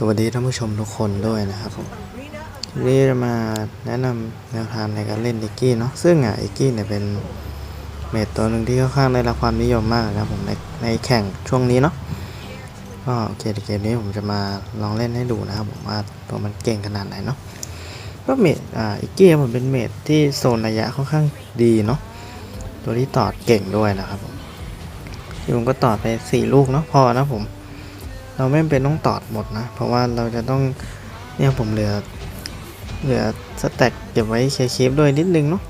สวัสดีท่านผู้ชมทุกคนด้วยนะครับผมวันนี้จะมาแนะนำแนวทางในการเล่นอิกกี้เนาะซึ่งอะอิกกี้เนี่ยเป็นเมดตัวหนึ่งที่ค่อนข้างได้รับความนิยมมากนะครับผมในในแข่งช่วงนี้เนาะก็โอเคเกมนี้ผมจะมาลองเล่นให้ดูนะครับผมว่าตัวมันเก่งขนาดไหนเนาะก็เมดอ่าอิกกี้ผมเป็นเมดที่โซนระยะค่อนข้างดีเนาะตัวที่ตอดเก่งด้วยนะครับผมที่ผมก็ตอดไปสี่ลูกเนาะพอนะผม เราไม่เป็นต้องตอดหมดนะ เพราะว่าเราจะต้องเนี่ยผมเหลือเหลือสแต็กเก็บไว้เคลียร์คลิปด้วยนิดนึงเนาะ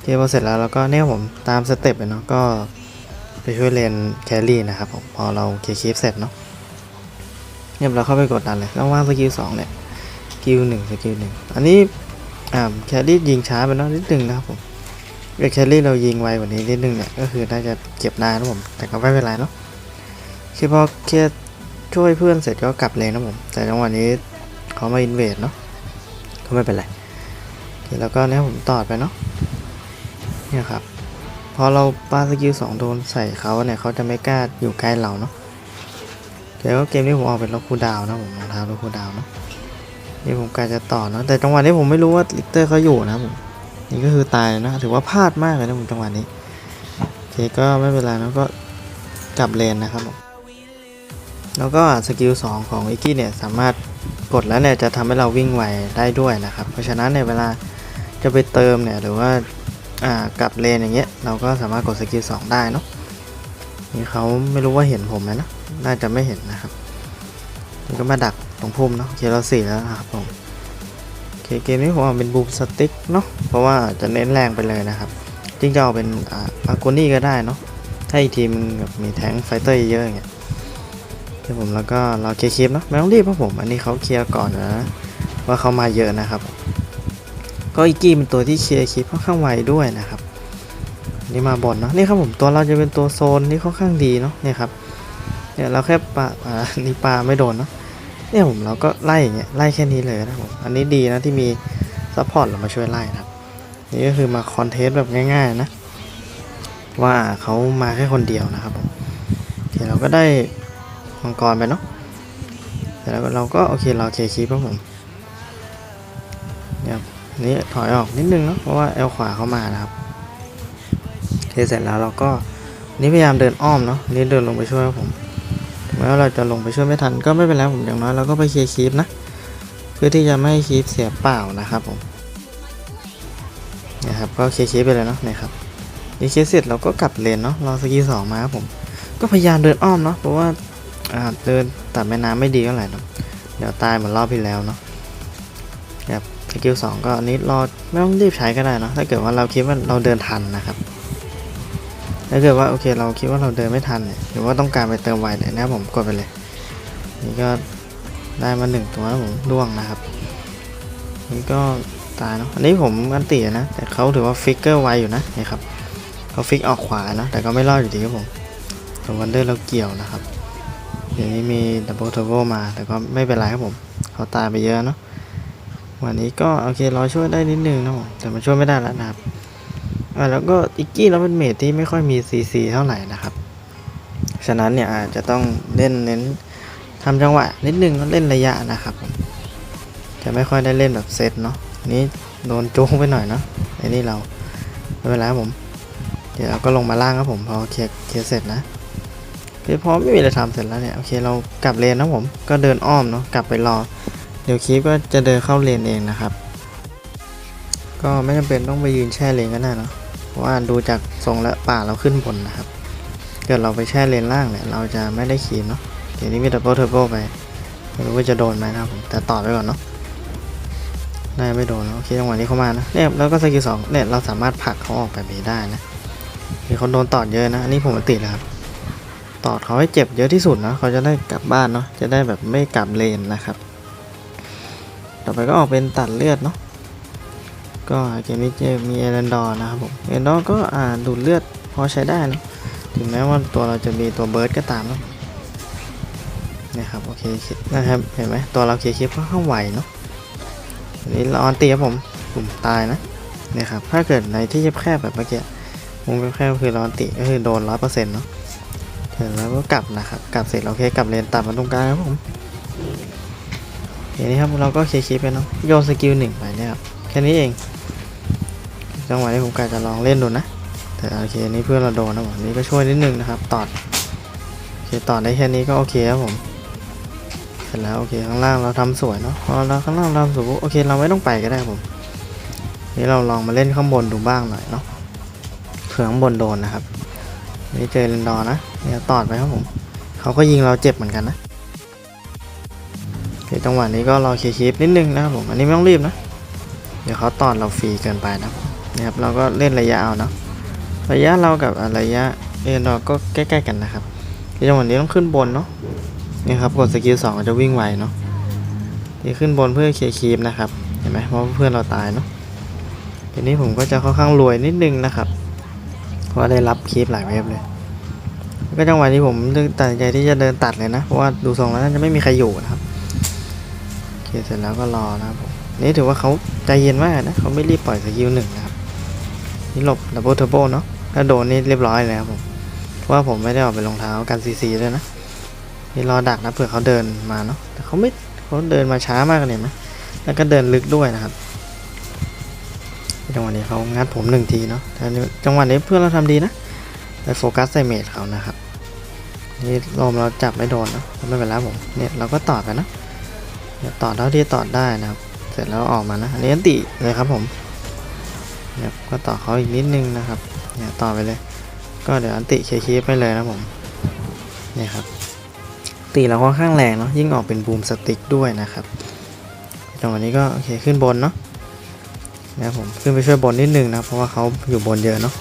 เคลียร์พอเสร็จแล้วเราก็เนี่ยผมตามสเต็ปไปเนาะก็ไปช่วยเลนแครี่นะครับผมพอเราเคลียร์คลิปเสร็จเนาะเนี่ยเราเข้าไปกดดันเลยต้องว่างสกิลสองเนี่ยสกิลหนึ่งสกิลหนึ่งอันนี้อ่าแครี่ยิงช้าไปเนาะนิดนึงนะครับผมแครี่เรายิงไวกว่านี้นิดนึงเนี่ยก็คือน่าจะเก็บได้นะผมแต่ก็ไม่เป็นไรเนาะคือพอเคลีย ช่วยเพื่อนเสร็จก็กลับเลยนะผม แต่จังหวะนี้เขามาอินเวดเนาะก็ไม่เป็นไรเคแล้วก็เนี่ยผมตอดไปเนาะเนี่ยครับ พอเราปาสกิลสองโดนใส่เขาเนี่ยเขาจะไม่กล้าอยู่ใกล้เราเนาะเดี๋ยวเกมนี้ผมออกเป็นล็อกคูดาวนะผมรองเท้าล็อกคูดาวน์เนาะนี่ผมกาจะต่อเนาะแต่จังหวะนี้ผมไม่รู้ว่าลิกเตอร์เขาอยู่นะผมนี่ก็คือตายนะถือว่าพลาดมากเลยนะผมจังหวะนี้โอเคก็ไม่เป็นไรนะก็กลับเลนนะครับผม แล้วก็สกิล2ของอิกกี้เนี่ยสามารถกดแล้วเนี่ยจะทำให้เราวิ่งไวได้ด้วยนะครับ เพราะฉะนั้นในเวลาจะไปเติมเนี่ยหรือว่าอ่ากลับเลนอย่างเงี้ยเราก็สามารถกดสกิล2ได้เนาะนี่เขาไม่รู้ว่าเห็นผมไหมนะน่าจะไม่เห็นนะครับนี่ก็มาดักตรงพุ่มเนาะเคเราสี่แล้วนะครับผมโอเคเกมนี้ผมเอาเป็นบูมสติ๊กเนาะเพราะว่าจะเน้นแรงไปเลยนะครับจริงจะเอาเป็นอ่าอาโกนี่ก็ได้เนาะถ้าอีกทีมแบบมีแทงไฟเตอร์เยอะอย่างเงี้ย ที่ผมแล้วก็เราเคลียร์คลิปเนาะไม่ต้องรีบเพราะผม อันนี้เขาเคลียร์ก่อนนะ ว่าเขามาเยอะนะครับ ก็อีกี้เป็นตัวที่เคลียร์คลิปค่อนข้างไวด้วยนะครับนี่มาบนเนาะนี่ครับผมตัวเราจะเป็นตัวโซนที่ค่อนข้างดีเนาะเนี่ยครับเนี่ยเราแค่ปลาอ่านี่ปลาไม่โดนเนาะเนี่ยผมเราก็ไล่อย่างเงี้ยไล่แค่นี้เลยนะผมอันนี้ดีนะที่มีซัพพอร์ตเรามาช่วยไล่นะครับ นี่ก็คือมาคอนเทสต์แบบง่าย ๆนะ ว่าเขามาแค่คนเดียวนะครับผมโอเคเราก็ได้ มังกรไปเนาะแต่แล้วเราก็โอเคเราเคคีครับผมเนี่ยอันนี้ถอยออกนิดนึงเนาะเพราะว่าเอลขวาเข้ามานะครับเคเสร็จแล้วเราก็นี่พยายามเดินอ้อมเนาะนี่เดินลงไปช่วยครับผมถึงแม้ว่าเราจะลงไปช่วยไม่ทันก็ไม่เป็นไรผมอย่างน้อยเราก็ไปเคลียร์คีปนะเพื่อที่จะไม่ให้คีปเสียเปล่านะครับผมเนี่ยครับก็เคลียร์คีปไปเลยเนาะนี่ครับนี่เคลียร์เสร็จเราก็กลับเลนเนาะรอสกิลสองมาครับผมก็พยายามเดินอ้อมเนาะเพราะว่า เดินตัดแม่น้ำไม่ดีเท่าไหร่เนะเดี๋ยวตายเหมือนรอบที่แล้วเนาะแบบสกิลสองก็อันนี้รอไม่ต้องรีบใช้ก็ได้เนอะถ้าเกิดว่าเราคิดว่าเราเดินทันนะครับถ้าเกิดว่าโอเคเราคิดว่าเราเดินไม่ทันเนี่ยหรือว่าต้องการไปเติมไวเนี่ยนะผมกดไปเลย นี่ก็ได้มาหนึ่งตัวแล้วผมร่วงนะครับ นี่ก็ตายเนาะอันนี้ผมอันตีนะ แต่เขาถือว่าฟิกเกอร์ไวอยู่นะนี่ครับเขาฟิกออกขวานะแต่ก็ไม่รอดอยู่ดีครับผมตัววันเดอร์เราเกี่ยวนะครับ เดี๋ยวนี้มีดับเบิลเทอร์โบมาแต่ก็ไม่เป็นไรครับผมเขาตายไปเยอะเนาะวันนี้ก็โอเคเราช่วยได้นิดนึงนะผมแต่มันช่วยไม่ได้แล้วนะครับอ่าแล้วก็อิกกี้เราเป็นเมทที่ไม่ค่อยมีซีซีเท่าไหร่นะครับ ฉะนั้นเนี่ยอาจจะต้องเล่นเน้นทำจังหวะนิดนึงแล้วเล่นระยะนะครับ จะไม่ค่อยได้เล่นแบบเซตเนาะนี้โดนโจ้งไปหน่อยเนาะไอ้นี่เราไม่เป็นไรครับผม เดี๋ยวเราก็ลงมาล่างครับผมพอเคลียร์เสร็จนะ คือพอไม่มีอะไรทำเสร็จแล้วเนี่ย โอเค เรากลับเลนนะผม ก็เดินอ้อมเนาะ กลับไปรอ เดี๋ยวคีปก็จะเดินเข้าเลนเองนะครับ ก็ไม่จำเป็นต้องไปยืนแช่เลนก็ได้เนาะ เพราะว่าดูจากทรงและป่าเราขึ้นบนนะครับ เกิดเราไปแช่เลนล่างเนี่ย เราจะไม่ได้คีปเนาะเดี๋ยวนี้มีดับเบิลเทอร์โบไป ไม่รู้ว่าจะโดนไหมนะครับผม แต่ต่อไปก่อนเนาะได้ไม่โดนนะโอเคจังหวะนี้เข้ามานะเนี่ยแล้วก็สกิลสองเนี่ยเราสามารถผลักเขาออกไปไม่ได้นะมีคนโดนต่อเยอะนะ อันนี้ผมมันติดแล้วครับ ตอดเขาให้เจ็บเยอะที่สุดนะเขาจะได้กลับบ้านเนาะจะได้แบบไม่กลับเลนนะครับ ต่อไปก็ออกเป็นตัดเลือดเนาะก็เกมนี้จะมีเอรันดอร์นะครับผมเอรันดอร์ก็อ่าดูดเลือดพอใช้ได้นะถึงแม้ว่าตัวเราจะมีตัวเบิร์ดก็ตามเนาะนี่ครับโอเคนะครับเห็นไหมตัวเราเคลียร์คลิปค่อนข้างไวเนาะอันนี้เราออนตีครับผมผมตายนะเนี่ยครับถ้าเกิดในที่แคบๆแบบเมื่อกี้วงแคบๆคือเราออนตีก็คือโดนร้อยเปอร์เซ็นต์เนาะ สร็จแล้วก็กลับนะครับกลับเสร็จเราแค่กลับเลนตัดมาตรงกลางครับผมอย่างนี้ครับเราก็เคลียร์คลิปไปเนาะโยนสกิลหนึ่งไปเนี่ยครับแค่นี้เอง จังหวะนี้ผมกะจะลองเล่นดูนะ แต่โอเคนี้เพื่อนเราโดนนะผมนี้ก็ช่วยนิดนึงนะครับตอดโอเคตอดได้แค่นี้ก็โอเคครับผมเสร็จแล้วโอเคข้างล่างเราทำสวยเนาะพอเราข้างล่างเราทำสวยโอเคเราไม่ต้องไปก็ได้ผมนี่เราลองมาเล่นข้างบนดูบ้างหน่อยเนาะเผื่อข้างบนโดนนะครับ นี่เจอเรนดอร์นะเนี่ยตอดไปครับผมเขาก็ยิงเราเจ็บเหมือนกันนะโอเคจังหวะนี้ก็รอเคลียร์คลิปนิดนึงนะครับผมอันนี้ไม่ต้องรีบนะ เดี๋ยวเขาตอดเราฟรีเกินไปนะครับนี่ยครับเราก็เล่นระยะเอาเนาะระยะเรากับระยะเรนดอร์ก็ใกล้ๆกันนะครับที่จังหวะนี้ต้องขึ้นบนเนาะนี่ครับกดสกิลสองจะวิ่งไวเนาะที่ขึ้นบนเพื่อเคลียร์คลิปนะครับเห็นไหมเพราะเพื่อนเราตายเนาะทีนี้ผมก็จะค่อนข้างรวยนิดนึงนะครับ เพราะได้รับคลิปหลายเว็บเลย ก็จังหวะนี้ผมตัดใจที่จะเดินตัดเลยนะ เพราะว่าดูทรงแล้วน่าจะไม่มีใครอยู่นะครับโอเคเสร็จแล้วก็รอนะครับผมนี่ถือว่าเขาใจเย็นมากนะเขาไม่รีบปล่อยสกิลหนึ่งนะครับนี่หลบดับเบิลเทอร์โบเนาะถ้าโดนนี่เรียบร้อยเลยครับผมเพราะว่าผมไม่ได้ออกไปรองเท้ากันซีซีด้วยนะนี่รอดักนะเผื่อเขาเดินมาเนาะแต่เขาไม่เขาเดินมาช้ามากเลยนไหมแล้วก็เดินลึกด้วยนะครับ จังหวะนี้เขางัดผมหนึ่งทีเนาะแต่จังหวะนี้เพื่อนเราทำดีนะไปโฟกัสใส่เมจเขานะครับนี่ลมเราจับไม่โดนเนะไม่เป็นไรผมเนี่ยเราก็ต่อไปนะเดี๋ยวต่อเท่าที่ต่อได้นะครับ เสร็จแล้วออกมานะอันนี้อันติเลยครับผมเนี่ยก็ต่อเขาอีกนิดนึงนะครับเนี่ยต่อไปเลย ก็เดี๋ยวอันติเคลียร์ไปเลยนะผมเนี่ยครับตีเราค่อนข้างแรงเนาะยิ่งออกเป็นบูมสติ๊กด้วยนะครับจังหวะนี้ก็โอเคขึ้นบนเนาะ นะครับผมขึ้นไปช่วยบนนิดนึงนะเพราะว่าเขาอยู่บนเยอะเนาะ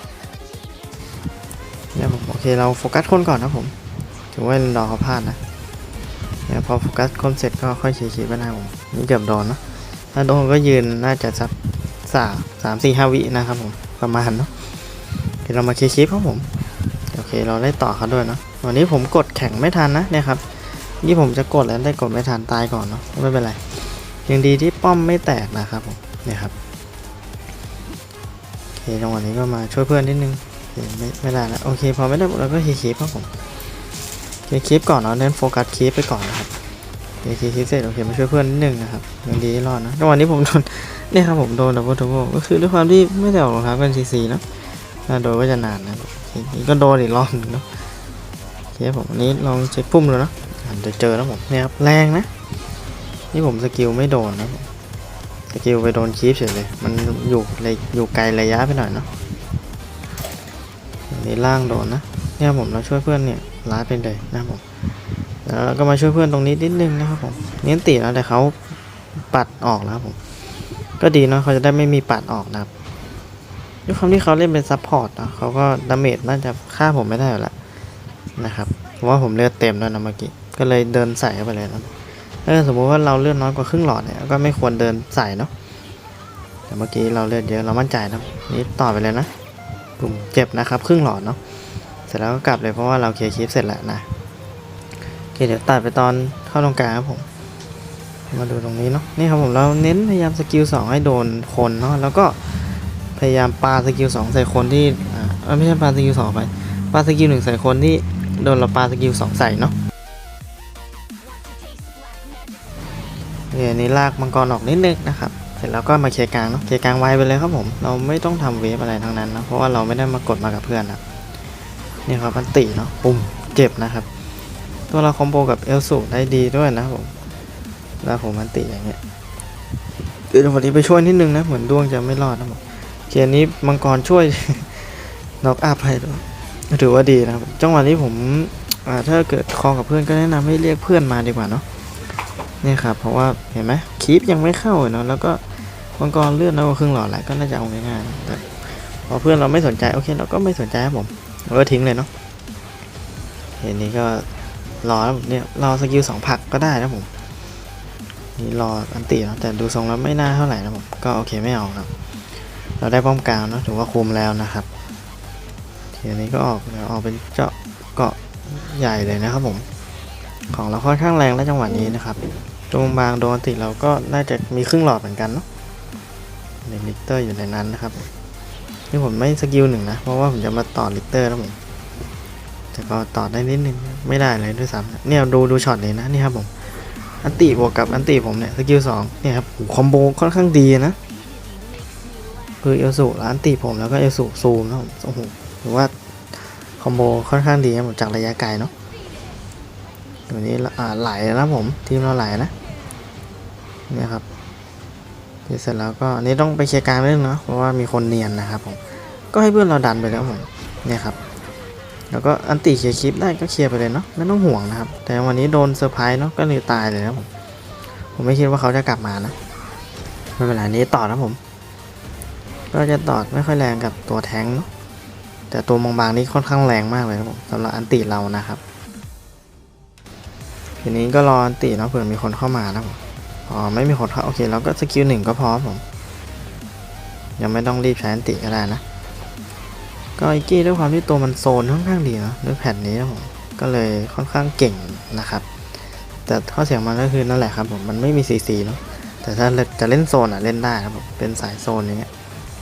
เนี่ยผมโอเคเราโฟกัสคนก่อนนะผมถือว่าดอเขาพลาดนะเนี่ยพอโฟกัสคนเสร็จก็ค่อยขี่ๆไปหน้าผมนี่เกือบโดนเนาะถ้าโดนก็ยืนน่าจะสักสามสามสี่ห้าวินะครับผมประมาณเนาะเดี๋ยวเรามาเคลียร์คลิปครับผมโอเคเราได้ต่อเขาด้วยเนาะวันนี้ผมกดแข่งไม่ทันนะเนี่ยครับนี่ผมจะกดแล้วได้กดไม่ทันตายก่อนเนาะไม่เป็นไรยังดีที่ป้อมไม่แตกนะครับผมเนี่ยครับ จังหวะนี้ก็มาช่วยเพื่อนนิดนึงโอเคไม่ไม่ได้แล้วโอเคพอไม่ได้เราก็เคลียร์คลิปครับผมเคลียร์คลิปก่อนเนาะเน้นโฟกัสคลิปไปก่อนนะครับเคลียร์คลิปเสร็จโอเคมาช่วยเพื่อนนิดนึงนะครับยังดีรอดนะจังหวะนี้ผมโดนเนี่ยครับผมโดนดับเบิลทับเบิลก็คือด้วยความที่ไม่ได้ออกรองเท้ากันซีซีเนาะถ้าโดนก็จะนานนะนี่ก็โดนอีกรอบนึงเนาะโอเคผมอันนี้ลองเช็คพุ่มเลยเนาะอาจจะเจอแล้วผมเนี่ยครับแรงนะนี่ผมสกิลไม่โดนนะ สกิลไปโดนคีฟเฉยเลย มันอยู่เลยอยู่ไกลระยะไปหน่อยเนาะนี้ล่างโดนนะเนี่ยผมเราช่วยเพื่อนเนี่ยล้าดไปเลยนะผมแล้วเราก็มาช่วยเพื่อนตรงนี้นิดนึงนะครับผมเน้นตีแล้วแต่เขาปัดออกแล้วผม ก็ดีเนาะเขาจะได้ไม่มีปัดออกนะครับด้วยความที่เขาเล่นเป็นซับพอร์ตนะเขาก็ดาเมจน่าจะฆ่าผมไม่ได้แล้วนะครับเพราะว่าผมเลือดเต็มแล้วนะเมื่อกี้ก็เลยเดินใส่เข้าไปเลยนะ ถ้าสมมติว่าเราเลือดน้อยกว่าครึ่งหลอดเนี่ยก็ไม่ควรเดินใส่เนาะแต่เมื่อกี้เราเลือดเยอะเรามั่นใจนะนี่ต่อไปเลยนะกลุ่มเจ็บนะครับครึ่งหลอดเนาะเสร็จแล้วก็กลับเลยเพราะว่าเราเคลียร์คลิปเสร็จแล้วนะโอเคเดี๋ยวตัดไปตอนเข้าตรงกลางครับผมมาดูตรงนี้เนาะนี่ครับผมเราเน้นพยายามสกิลสองให้โดนคนเนาะแล้วก็พยายามปาสกิลสองใส่คนที่อ่าไม่ใช่ปาสกิลสองไปปาสกิลหนึ่งใส่คนที่โดนเราปาสกิลสองใส่เนาะ เนี่ยนี่ลากมังกรออกนิดนึงนะครับเสร็จแล้วก็มาเคลียร์กลางเนาะเคลียร์กลางไวไปเลยครับผม เราไม่ต้องทำเวฟอะไรทั้งนั้นนะเพราะว่าเราไม่ได้มากดมากับเพื่อนนะนี่ครับมันติเนาะปุ่มเจ็บนะครับ ตัวเราคอมโบกับเอลสูได้ดีด้วยนะผมแล้วผมมันติอย่างเงี้ยเดี๋ยววันนี้ไปช่วยนิดนึงนะเหมือนดวงจะไม่รอดนะผมเกียร์นี้มังกรช่วยน็อกอัพให้ด้วยถือว่าดีนะครับจังหวะนี้ผมถ้าเกิดคอกับเพื่อนก็แนะนำให้เรียกเพื่อนมาดีกว่าเนาะ เนี่ยครับเพราะว่าเห็นไหมคีปยังไม่เข้าเนาะแล้วก็มังกรเลื่อนแล้วก็ครึ่งหลอดแหละก็น่าจะเอาง่ายๆแต่พอเพื่อนเราไม่สนใจโอเคเราก็ไม่สนใจครับผมเราก็ทิ้งเลยเนาะเห็นนี้ก็รอแล้วเนี่ยรอสกิลสองผักก็ได้นะผมนี่รออันตีเนาะแต่ดูทรงแล้วไม่น่าเท่าไหร่นะผมก็โอเคไม่เอาครับ เราได้ป้อมกลางเนาะถือว่าคุมแล้วนะครับทีนี้ก็ออกแล้วออกเป็นเจาะเกาะใหญ่เลยนะครับผมของเราค่อนข้างแรงและจังหวะนี้นะครับ ตรงบางโดนติเราก็น่าจะมีครึ่งหลอดเหมือนกันเนาะในลิกเตอร์อยู่ในนั้นนะครับนี่ผมไม่สกิลหนึ่งนะ เพราะว่าผมจะมาต่อลิกเตอร์แล้วผมแต่ก็ต่อได้นิดนึงไม่ได้เลยด้วยซ้ำเนี่ยดูดูช็อตเลยนะนี่ครับผมอันติบวกกับอันติผมเนี่ยสกิลสองเนี่ยครับโอ้คอมโบค่อนข้างดีนะคือเอลสูแล้วอันติผมแล้วก็เอลสูซูมนะผมโอ้โหถือว่าคอมโบค่อนข้างดีนะผมจากระยะไกลเนาะ ตัวนี้อ่าไหลแล้วนะผม ทีมเราไหลนะเนี่ยครับเสร็จแล้วก็อันนี้ต้องไปเคลียร์กลางนิดนึงเนาะเพราะว่ามีคนเนียนนะครับผมก็ให้เพื่อนเราดันไปแล้วผมเนี่ยครับ แล้วก็อันติเคลียร์คลิปได้ก็เคลียร์ไปเลยเนาะไม่ต้องห่วงนะครับ แต่วันนี้โดนเซอร์ไพรส์เนาะก็เลยตายเลยนะผมผมไม่คิดว่าเขาจะกลับมานะไม่เป็นไรนี้ต่อนะผม ก็จะต่อไม่ค่อยแรงกับตัวแทงเนาะแต่ตัวบางๆนี่ค่อนข้างแรงมากเลยนะผมสำหรับอันติเรานะครับ ทีนี้ก็รออันติเนะเผื่อมีคนเข้ามานะผมอ๋อไม่มีคนเข้าโอเคเราก็สกิลหนึ่งก็พอครับผม ยังไม่ต้องรีบใช้อันติก็ได้นะ ก็ไอกี้ด้วยความที่ตัวมันโซนค่อนข้างดีเนาะด้วยแผ่นนี้นะผมก็เลยค่อนข้างเก่งนะครับ แต่ข้อเสียงมันก็คือนั่นแหละครับผมมันไม่มีซีซีเนาะแต่ถ้าจะเล่นโซนอะเล่นได้ครับผมเป็นสายโซนอย่างเงี้ย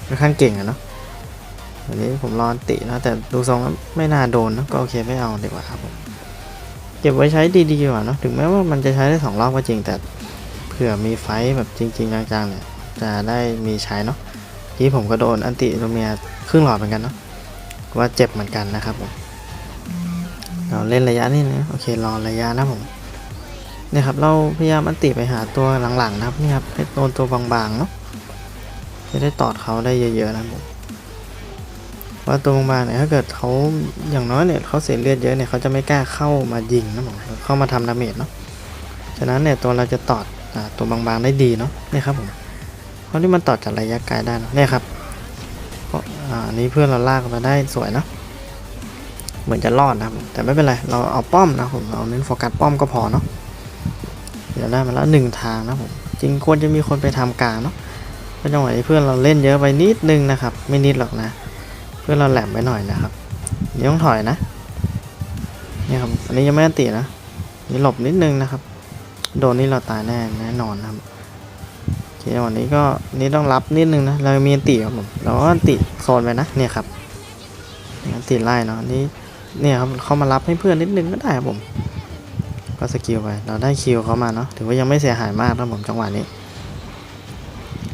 ค่อนข้างเก่งอะเนาะวันนี้ผมรอนตินะแต่ดูทรงแล้วไม่น่าโดนนะก็โอเคไม่เอาดีกว่าครับผม ก็บไว้ใช้ดีๆดีกว่าเนาะถึงแม้ว่ามันจะใช้ได้สองรอบก็จริงแต่เผื่อมีไฟแบบจริง ๆจังๆเนี่ยจะได้มีใช้เนาะที่ผมก็โดนอันติโรเมียครึ่งหลอดเหมือนกันเนาะว่าเจ็บเหมือนกันนะครับผมเราเล่นระยะนี่นะโอเครอระยะนะผมเนี่ยครับเราพยายามอันติไปหาตัวหลังๆนะครับนี่ครับให้โดนตัวบางๆเนาะจะได้ตอดเขาได้เยอะๆนะผม ว่าตัวบางๆเนี่ยถ้าเกิดเขาอย่างน้อยเนี่ยเขาเสียเลือดเยอะเนี่ยเขาจะไม่กล้าเข้ามายิงนะผมเข้ามาทำดาเมจเนาะฉะนั้นเนี่ยตัวเราจะตอดอตัวบางๆได้ดีเนาะนี่ครับผมเพราะที่มันตอดจากระยะไกลได้เนอะเนี่ยครับเพราะอ่าอันนี้เพื่อนเราลากมาได้สวยเนอะเหมือนจะรอดนะครับผมแต่ไม่เป็นไรเราเอาป้อมนะผมเราเน้นโฟกัสป้อมก็พอเนาะเดี๋ยวได้มาแล้วหนึ่งทางนะผมจริงควรจะมีคนไปทำกลางเนาะเพราะจังหวะนี้เพื่อนเราเล่นเยอะไปนิดนึงนะครับ ไม่นิดหรอกนะ พื่อเราแหลมไปหน่อยนะครับนี่ต้องถอยนะนี่ครับอันนี้ยังไม่อันตินะนี่หลบนิดนึงนะครับ โดนนี่เราตายแน่แน่นอนนะครับโอเควันนี้ก็นี่ต้องรับนิดนึงนะเรามีอันติครับผมเราก็อันติโซนไปนะเนี่ยครับอันติไล่เนาะนี่เนี่ยครับเขามารับให้เพื่อนนิดนึงก็ได้ครับผมก็สกิลไปเราได้คิวเขามาเนาะถือว่ายังไม่เสียหายมากนะผมจังหวะนี้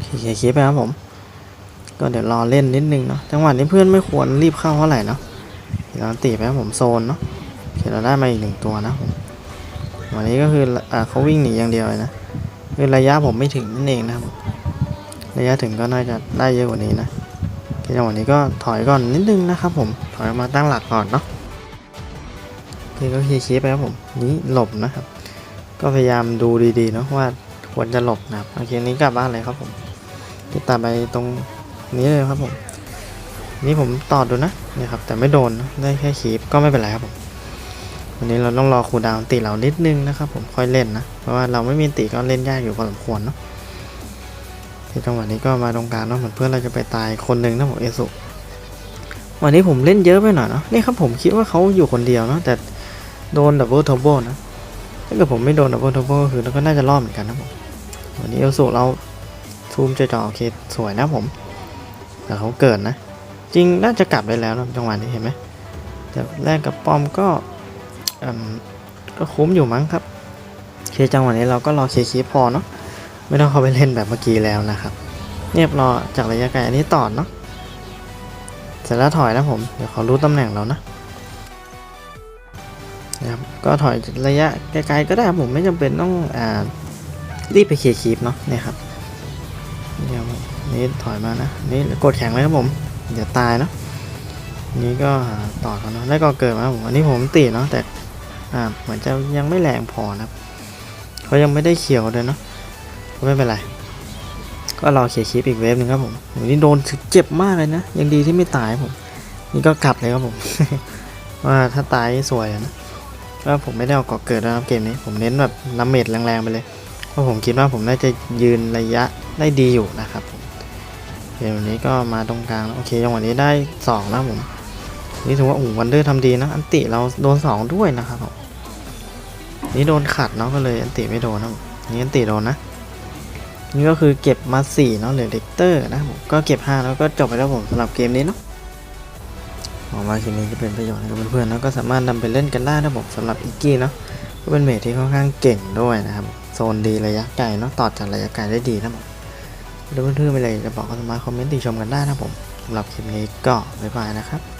เคลียร์คลิปไปครับผม ก็เดี๋ยวรอเล่นนิดนึงเนาะจังหวะนี้เพื่อนไม่ควรรีบเข้าเท่าไหร่เนาะเดี๋ยวเราติไปผมโซนเนาะโอเคเราได้มาอีกหนึ่งตัวนะผมวันนี้ก็คืออ่าเขาวิ่งหนีอย่างเดียวเลยนะคือระยะผมไม่ถึงนั่นเองนะครับระยะถึงก็น่าจะได้เยอะกว่านี้นะจังหวะนี้ก็ถอยก่อนนิดนึงนะครับผมถอยมาตั้งหลักก่อนเนาะนี่ก็คีย์คีย์ไปครับผมนี้หลบนะครับ ก็พยายามดูดีๆเนาะว่าควรจะหลบนะครับโอเคนี้กลับบ้านเลยครับผมติดตามไปตรง นี้เลยครับผม นี่ผมตอดดูนะนี่ครับ แต่ไม่โดนได้แค่คีบก็ไม่เป็นไรครับผมวันนี้เราต้องรอคูดาวติเรานิดนึงนะครับ ผมค่อยเล่นนะเพราะว่าเราไม่มีติก็เล่นยากอยู่พอสมควรเนาะที่จังหวะนี้ก็มาตรงกลางเนาะเหมือนเพื่อนเราจะไปตายคนหนึ่งนะผมเอสุวันนี้ผมเล่นเยอะไปหน่อยเนาะนี่ครับผมคิดว่าเขาอยู่คนเดียวเนาะแต่โดนดับเบิลท r โบนะถ้าเกิดผมไม่โดนดับเบิลท r โบก็คือเราก็น่าจะรอดเหมือนกันนะผมวันนี้เอสุเราซูมจะจ่อโอเคสวยนะผม แต่เขาเกิดนะ จริงน่าจะกลับไปแล้วนะจังหวะนี้เห็นไหมแต่แรกกับปอมก็ก็คุ้มอยู่มั้งครับเคจังหวะนี้เราก็รอเคลียร์คลิปพอเนาะไม่ต้องเข้าไปเล่นแบบเมื่อกี้แล้วนะครับเรียบรอจากระยะไกลอันนี้ต่อเนาะเสร็จแล้วถอยนะผมเดี๋ยวเขารู้ตำแหน่งเรานะนะครับก็ถอยระยะไกลๆก็ได้ผมไม่จำเป็นต้องอ่ารีบไปเคลียร์คลิปเนาะเนี่ยครับ เดี๋ยวนี่ถอยมานะ นี่กดแข็งเลยครับผม เดี๋ยวตายเนาะนี่ก็ต่อเขาเนาะแล้วก็เกิดมาผมอันนี้ผมตีเนาะแต่อ่าเหมือนจะยังไม่แรงพอนะครับเขายังไม่ได้เขียวเลยเนาะก็ไม่เป็นไร ก็รอเคลียคลิปอีกเวฟหนึ่งครับผมวันนี้โดนเจ็บมากเลยนะ ยังดีที่ไม่ตายผม นี่ก็กลับเลยครับผม ว่าถ้าตายสวยนะว่าผมไม่ได้เอาเกาะเกิดนะครับเกมนี้ ผมเน้นแบบน้ำเม็ดแรงๆไปเลย เพราะผมคิดว่าผมน่าจะยืนระยะ ได้ดีอยู่นะครับผมเกมวันนี้ก็มาตรงกลางแล้วโอเคจังหวะนี้ได้สองแล้วผมนี่ถือว่าโอ้วันเดอร์ทำดีนะ อันติเราโดนสองด้วยนะครับผมนี่โดนขัดเนาะก็เลยอันติไม่โดนนะผมนี่อันติโดนนะ นี่ก็คือเก็บมา4เนาะเหลือเด็กเตอร์นะผมก็เก็บ5แล้วก็จบไปแล้วผมสำหรับเกมนี้เนาะหวังว่าคลิปนี้จะเป็นประโยชน์ให้กับเพื่อนๆแล้วก็สามารถนำไปเล่นกันได้นะผมสำหรับอีกกี้เนาะก็เป็นเมทที่ค่อนข้างเก่งด้วยนะครับ โซนดีระยะไกลเนาะต่อจากระยะไกลได้ดีนะผม ดูเพื่อนๆไปเลยจะบอกก็สามาคอมเมนต์ติชมกันได้นะผมสำหรับคลิปนี้ก็บ๊ายบายนะครับ